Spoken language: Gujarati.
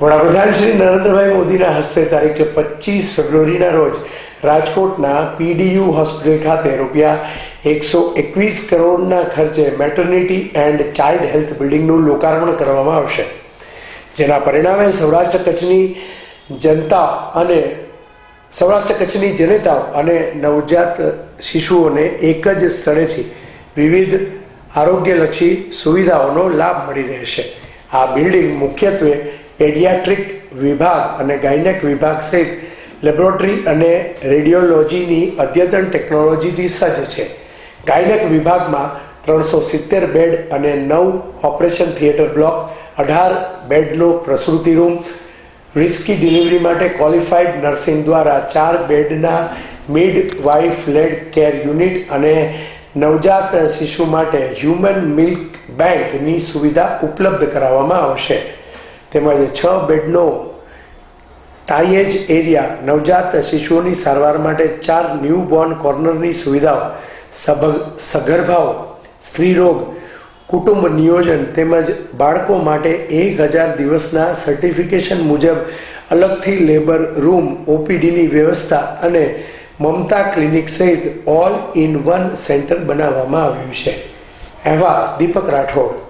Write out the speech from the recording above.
વડાપ્રધાન શ્રી નરેન્દ્રભાઈ મોદીના હસ્તે તારીખે પચીસ ફેબ્રુઆરીના રોજ રાજકોટના પીડીયુ હોસ્પિટલ ખાતે રૂપિયા એકસો એકવીસ કરોડના ખર્ચે મેટર્નિટી એન્ડ ચાઇલ્ડ હેલ્થ બિલ્ડિંગનું લોકાર્પણ કરવામાં આવશે. જેના પરિણામે સૌરાષ્ટ્ર કચ્છની જનતા અને સૌરાષ્ટ્ર કચ્છની જનતા અને નવજાત શિશુઓને એક જ સ્થળેથી વિવિધ આરોગ્યલક્ષી સુવિધાઓનો લાભ મળી રહેશે. આ બિલ્ડિંગ મુખ્યત્વે પેડિયાટ્રિક વિભાગ અને ગાયનેક વિભાગ સહિત લેબોરેટરી અને રેડિયોલોજીની અદ્યતન ટેકનોલોજીથી સજ્જ છે. ગાયનેક વિભાગમાં ત્રણસો સિત્તેર બેડ અને નવ ઓપરેશન થિયેટર બ્લોક, અઢાર બેડનો પ્રસૂતિ રૂમ રિસ્કી ડિલિવરી માટે ક્વોલિફાઈડ નર્સિંગ દ્વારા ચાર બેડના midwife led care unit અને નવજાત શિશુ માટે હ્યુમન મિલ્ક બેંકની સુવિધા ઉપલબ્ધ કરાવવામાં આવશે. તેમજ છ બેડનો ટાઈએજ એરિયા નવજાત શિશુઓની સારવાર માટે ચાર ન્યૂબોર્ન કોર્નરની સુવિધાઓ સભ સગર્ભાઓ, સ્ત્રીરોગ, કુટુંબ નિયોજન તેમજ બાળકો માટે એક હજાર દિવસના સર્ટિફિકેશન મુજબ અલગથી લેબર રૂમ, ઓપીડીની વ્યવસ્થા અને મમતા ક્લિનિક સહિત ઓલ ઇન વન સેન્ટર બનાવવામાં આવ્યું છે. અહેવાલ દીપક રાઠોડ.